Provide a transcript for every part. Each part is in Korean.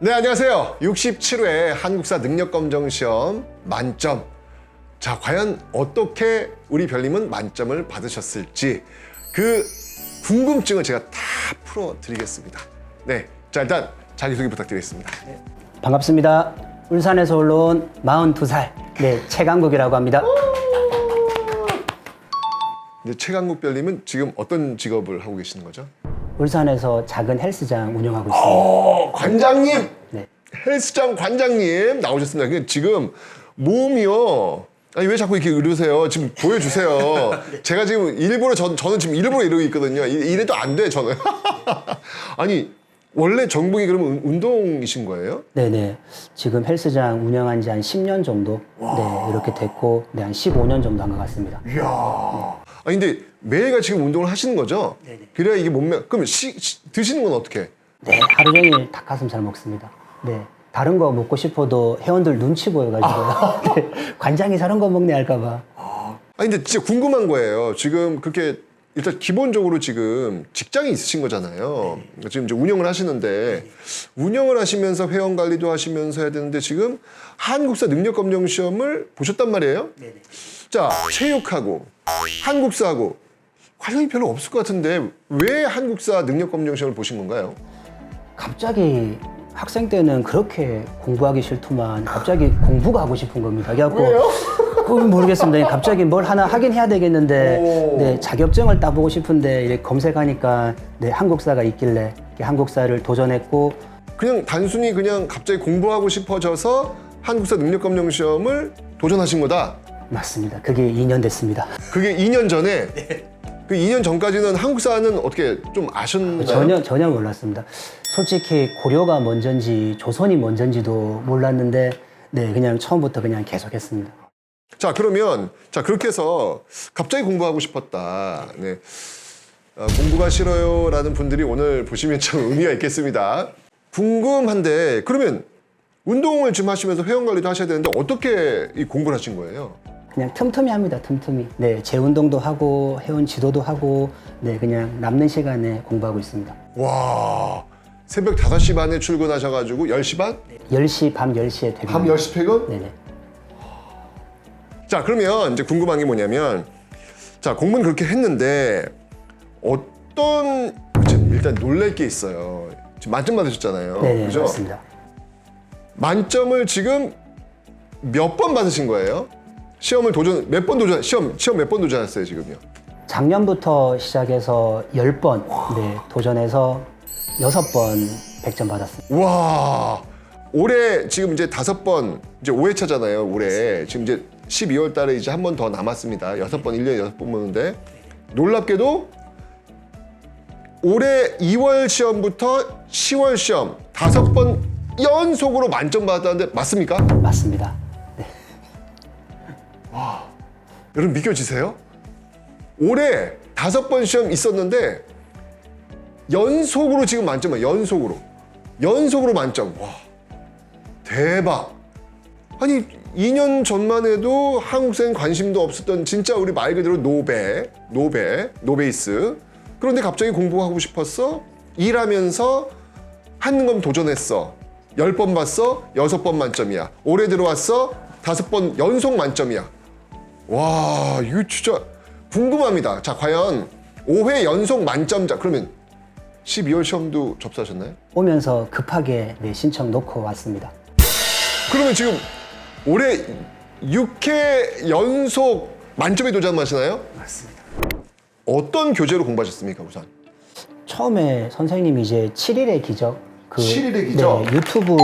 네, 안녕하세요. 67회 한국사 능력검정 시험 만점. 자, 과연 어떻게 우리 별님은 만점을 받으셨을지 그 궁금증을 제가 다 풀어드리겠습니다. 네, 자, 일단 자기소개 부탁드리겠습니다. 반갑습니다. 울산에서 올라온 42살 네 최강국이라고 합니다. 근데 최강국 별님은 지금 어떤 직업을 하고 계시는 거죠? 울산에서 작은 헬스장 운영하고 있습니다. 어, 관장님! 네. 헬스장 관장님 나오셨습니다. 그 지금 몸이요. 아니 왜 자꾸 이렇게 이러세요? 지금 보여주세요. 제가 지금 일부러 저, 저는 지금 일부러 이러고 있거든요. 이- 이래도 안 돼 저는. 아니 원래 전공이 그러면 운- 운동이신 거예요? 네네. 지금 헬스장 운영한 지 한 10년 정도 네 이렇게 됐고 네, 한 15년 정도 한 것 같습니다. 이야. 아니 근데 매일같이 지금 운동을 하시는 거죠? 네네. 그래야 이게 몸매. 그러면 시, 시- 드시는 건 어떻게? 네 하루 종일 닭가슴살 먹습니다. 네. 다른 거 먹고 싶어도 회원들 눈치 보여가지고요. 네, 관장이 저런 거 먹네 할까봐. 아니 근데 진짜 궁금한 거예요. 지금 그렇게 일단 기본적으로 지금 직장이 있으신 거잖아요. 지금 이제 운영을 하시는데 운영을 하시면서 회원 관리도 하시면서 해야 되는데 지금 한국사 능력 검정 시험을 보셨단 말이에요. 자 체육하고 한국사하고 관련이 별로 없을 것 같은데 왜 한국사 능력 검정 시험을 보신 건가요? 갑자기 학생 때는 그렇게 공부하기 싫더만 갑자기 공부가 하고 싶은 겁니다. 그래갖고 그건 모르겠습니다. 갑자기 뭘 하나 하긴 해야 되겠는데 오. 네, 자격증을 따보고 싶은데 이렇게 검색하니까 네, 한국사가 있길래 이렇게 한국사를 도전했고 그냥 단순히 그냥 갑자기 공부하고 싶어져서 한국사 능력 검정 시험을 도전하신 거다. 맞습니다. 그게 2년 됐습니다. 그게 2년 전에 그 2년 전까지는 한국 사는 어떻게 좀 아셨나요? 전혀 전혀 몰랐습니다. 솔직히 고려가 먼저인지 조선이 먼저인지도 몰랐는데 네 그냥 처음부터 그냥 계속했습니다. 자 그러면 자 그렇게 해서 갑자기 공부하고 싶었다. 네. 어, 공부가 싫어요라는 분들이 오늘 보시면 참 의미가 있겠습니다. 궁금한데 그러면 운동을 좀 하시면서 회원 관리도 하셔야 되는데 어떻게 이 공부를 하신 거예요? 그냥 틈틈이 합니다. 틈틈이. 네, 재운동도 하고 회원 지도도 하고 네, 그냥 남는 시간에 공부하고 있습니다. 와 새벽 5시 반에 출근하셔가지고 10시 반? 10시 밤 10시에 퇴근. 밤 10시 퇴근? 네네. 자 그러면 이제 궁금한 게 뭐냐면 자 공부는 그렇게 했는데 어떤 지금 일단 놀랄 게 있어요. 지금 만점 받으셨잖아요. 네네 그죠? 맞습니다. 만점을 지금 몇 번 받으신 거예요? 시험을 도전 몇 번 도전 시험 시험 몇 번 도전했어요 지금요? 작년부터 시작해서 10번 네, 도전해서 6번 100점 받았습니다. 와 올해 지금 이제 다섯 번 이제 5회차잖아요. 올해 지금 이제 12월 달에 이제 한 번 더 남았습니다. 여섯 번 1년에 여섯 번 보는데 놀랍게도 올해 2월 시험부터 10월 시험 다섯 번 연속으로 만점 받았다는데 맞습니까? 맞습니다. 여러분 믿겨지세요? 올해 다섯 번 시험 있었는데 연속으로 지금 만점이야 연속으로. 연속으로 만점. 와 대박. 아니 2년 전만 해도 한국생 관심도 없었던 진짜 우리 말 그대로 노베 노베 노베이스. 그런데 갑자기 공부하고 싶었어? 일하면서 건 도전했어. 열번 봤어? 여섯 번 만점이야. 올해 들어왔어? 다섯 번 연속 만점이야 와, 이거 진짜 궁금합니다. 자, 과연 5회 연속 만점자 그러면 12월 시험도 접수하셨나요? 오면서 급하게 네, 신청 놓고 왔습니다. 그러면 지금 올해 6회 연속 만점에 도전하시나요? 맞습니다. 어떤 교재로 공부하셨습니까, 우선? 처음에 선생님이 이제 7일의 기적 그 7일의 기적? 네, 유튜브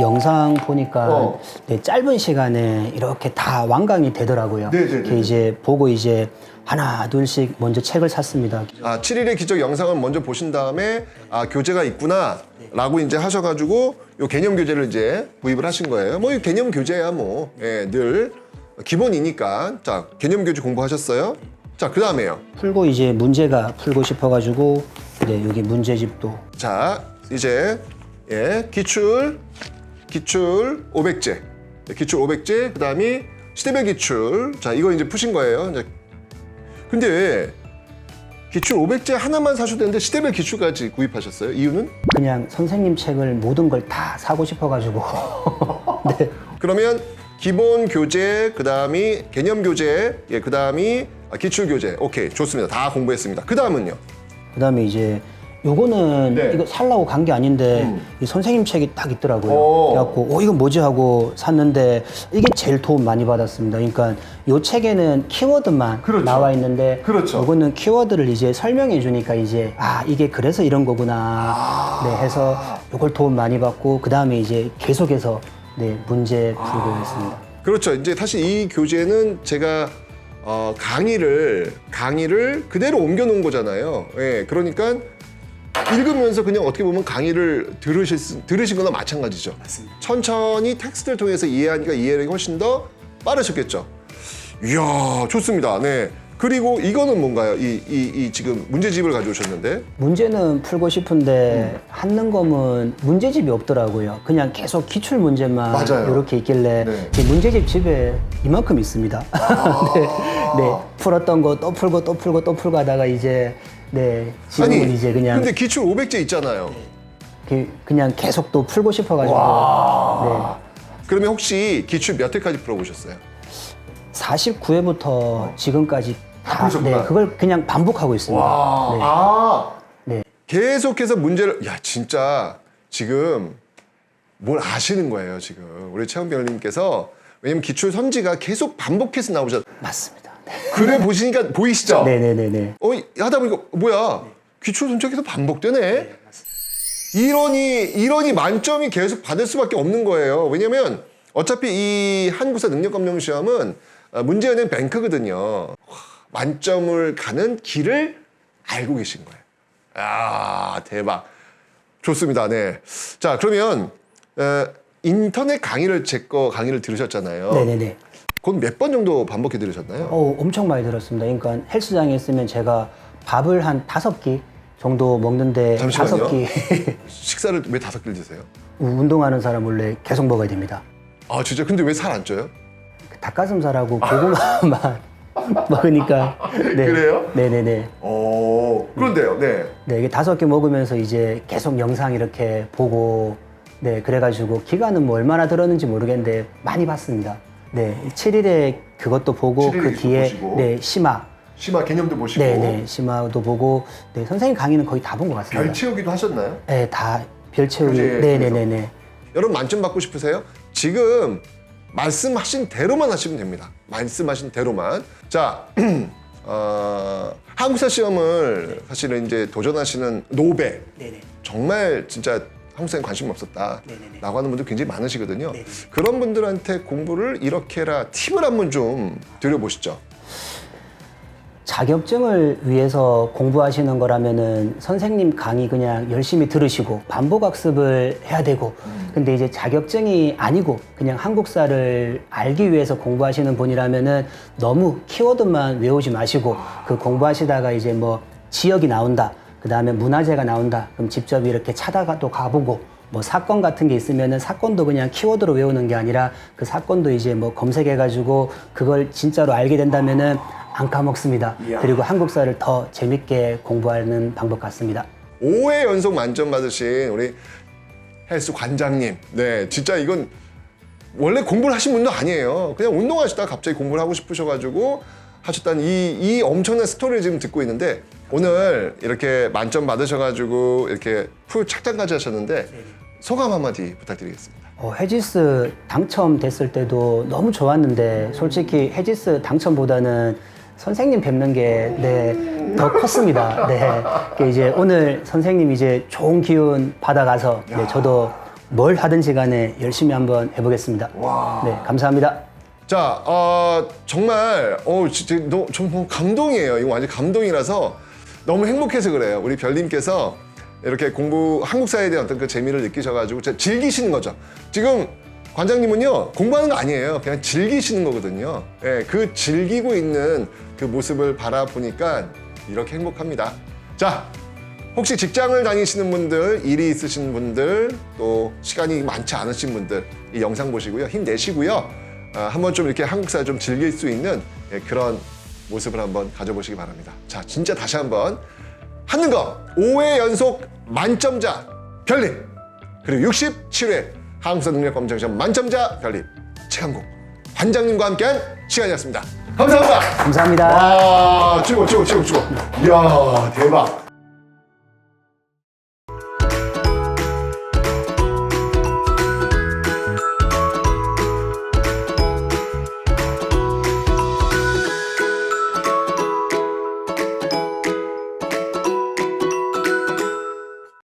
영상 보니까 어. 네, 짧은 시간에 이렇게 다 완강이 되더라고요. 네네네. 이렇게 이제 보고 이제 하나 둘씩 먼저 책을 샀습니다. 아, 7일의 기적 영상을 먼저 보신 다음에 아, 교재가 있구나. 라고 이제 하셔가지고 요 개념 교재를 이제 구입을 하신 거예요. 뭐 이 개념 교재야 뭐, 예, 늘 기본이니까. 자, 개념 교재 공부하셨어요? 자, 그 다음에요. 풀고 이제 문제가 풀고 싶어가지고 네, 여기 문제집도 자, 이제 예, 기출 기출 500제. 네, 기출 500제. 그 다음이 시대별 기출. 자, 이거 이제 푸신 거예요. 이제 근데 기출 500제 하나만 사셔도 되는데 시대별 기출까지 구입하셨어요? 이유는? 그냥 선생님 책을 모든 걸 다 사고 싶어가지고 네. 그러면 기본 교재, 그 다음이 개념 교재, 예, 그 다음이 기출 교재. 오케이, 좋습니다. 다 공부했습니다. 그 다음은요? 그 다음에 이제 요거는 네. 음. 이거 살라고 간 게 아닌데 이 선생님 책이 딱 있더라고요. 오. 그래갖고 어 이거 뭐지 하고 샀는데 이게 제일 도움 많이 받았습니다. 그러니까 요 책에는 키워드만 그렇죠. 나와 있는데 그렇죠. 요거는 키워드를 이제 설명해 주니까 이제 아 이게 그래서 이런 거구나 아. 네 해서 요걸 도움 많이 받고 그 다음에 이제 계속해서 네 문제 풀고 있습니다. 그렇죠. 이제 사실 이 교재는 제가 어, 강의를 강의를 그대로 옮겨 놓은 거잖아요. 예, 그러니까 읽으면서 그냥 어떻게 보면 강의를 들으실 수- 들으신 거나 마찬가지죠. 천천히 텍스트를 통해서 이해하니까 이해력이 훨씬 더 빠르셨겠죠. 이야, 좋습니다. 네. 그리고 이거는 뭔가요? 이, 이, 이 지금 문제집을 가져오셨는데 문제는 풀고 싶은데 음. 한능검은 문제집이 없더라고요. 그냥 계속 기출 문제만 맞아요. 이렇게 있길래 네. 이 문제집 집에 이만큼 있습니다. 아. 네, 네, 풀었던 거 또 풀고 또 풀고 또 풀고 하다가 이제 네 지금은 이제 그냥 근데 기출 500제 있잖아요. 그- 그냥 계속 또 풀고 싶어가지고 네, 그러면 혹시 기출 몇 회까지 풀어보셨어요? 49회부터 지금까지 다, 풀으셨구나. 네, 그걸 그냥 반복하고 있습니다. 네. 아. 네. 계속해서 문제를 야 진짜 지금 뭘 아시는 거예요 지금 우리 최원병님께서 왜냐면 기출 선지가 계속 반복해서 나오잖아. 맞습니다. 네. 그래 보시니까 보이시죠? 네네네네. 어 하다 보니까 뭐야 기출 계속 반복되네. 이론이 이론이 만점이 계속 받을 수밖에 없는 거예요. 왜냐면 어차피 이 한국사 능력검정 시험은 어, 문제은행 뱅크거든요. 와, 만점을 가는 길을 알고 계신 거예요. 아 대박. 좋습니다. 네. 자 그러면 어, 인터넷 강의를 제 거 강의를 들으셨잖아요. 네네네. 그건 몇 번 정도 반복해 들으셨나요? 어, 엄청 많이 들었습니다. 그러니까 헬스장에 있으면 제가 밥을 한 다섯 끼 정도 먹는데 잠시만요. 다섯 끼 식사를 왜 다섯 끼를 드세요? 운동하는 사람 원래 계속 먹어야 됩니다. 아 진짜 근데 왜 살 안 쪄요? 그 닭가슴살하고 고구마만 먹으니까 네. 그래요? 네네네. 오 그런데요. 네. 네, 이게 다섯 개 먹으면서 이제 계속 영상 이렇게 보고 네, 그래가지고 기간은 뭐 얼마나 들었는지 모르겠는데 많이 봤습니다. 네, 7일에 그것도 보고 7일 그 뒤에 보시고. 네, 심화 심화 개념도 보시고 네, 네, 심화도 보고 네, 선생님 강의는 거의 다 본 것 같습니다. 별 채우기도 하셨나요? 네, 다 별 채우기. 교재 네, 네, 네, 네. 여러분 만점 받고 싶으세요? 지금 말씀하신 대로만 하시면 됩니다. 말씀하신 대로만. 자, 어, 한국사 시험을 사실은 이제 도전하시는 노베 네, 네. 정말 진짜 한국사에 관심이 없었다 네네네. 라고 하는 분들 굉장히 많으시거든요. 네네. 그런 분들한테 공부를 이렇게 해라 팁을 한번 좀 드려보시죠. 자격증을 위해서 공부하시는 거라면은 선생님 강의 그냥 열심히 들으시고 반복 학습을 해야 되고 근데 이제 자격증이 아니고 그냥 한국사를 알기 위해서 공부하시는 분이라면은 너무 키워드만 외우지 마시고 그 공부하시다가 이제 뭐 지역이 나온다 그 다음에 문화재가 나온다 그럼 직접 이렇게 찾아가도 가보고 뭐 사건 같은 게 있으면은 사건도 그냥 키워드로 외우는 게 아니라 그 사건도 이제 뭐 검색해가지고 그걸 진짜로 알게 된다면은 안 까먹습니다. 그리고 한국사를 더 재밌게 공부하는 방법 같습니다. 5회 연속 만점 받으신 우리 헬스 관장님. 네, 진짜 이건 원래 공부를 하신 분도 아니에요. 그냥 운동하시다가 갑자기 공부를 하고 싶으셔가지고 하셨다는 이, 이 엄청난 스토리를 지금 듣고 있는데 오늘 이렇게 만점 받으셔가지고 이렇게 풀 착장까지 하셨는데 소감 한마디 부탁드리겠습니다. 어, 해지스 당첨됐을 때도 너무 좋았는데 솔직히 해지스 당첨보다는 선생님 뵙는 게 네, 더 컸습니다. 네. 그 이제 오늘 선생님 이제 좋은 기운 받아가서 네, 저도 뭘 하든지 간에 열심히 한번 해보겠습니다. 네, 감사합니다. 자, 어, 정말, 어, 진짜 너, 정말 감동이에요. 이거 완전 감동이라서 너무 행복해서 그래요. 우리 별님께서 이렇게 공부, 한국사에 대한 어떤 그 재미를 느끼셔가지고 즐기시는 거죠. 지금 관장님은요, 공부하는 거 아니에요. 그냥 즐기시는 거거든요. 예, 그 즐기고 있는 그 모습을 바라보니까 이렇게 행복합니다. 자, 혹시 직장을 다니시는 분들, 일이 있으신 분들, 또 시간이 많지 않으신 분들 이 영상 보시고요. 힘내시고요. 아, 한번 좀 이렇게 한국사 좀 즐길 수 있는 예, 그런 모습을 한번 가져보시기 바랍니다. 자, 진짜 다시 한번 하는 거 5회 연속 만점자 별님 그리고 67회 한국사 능력 검정 시험 만점자 별님 최강국 관장님과 함께한 시간이었습니다. 감사합니다. 감사합니다. 와, 최고, 최고, 최고, 최고. 이야, 대박.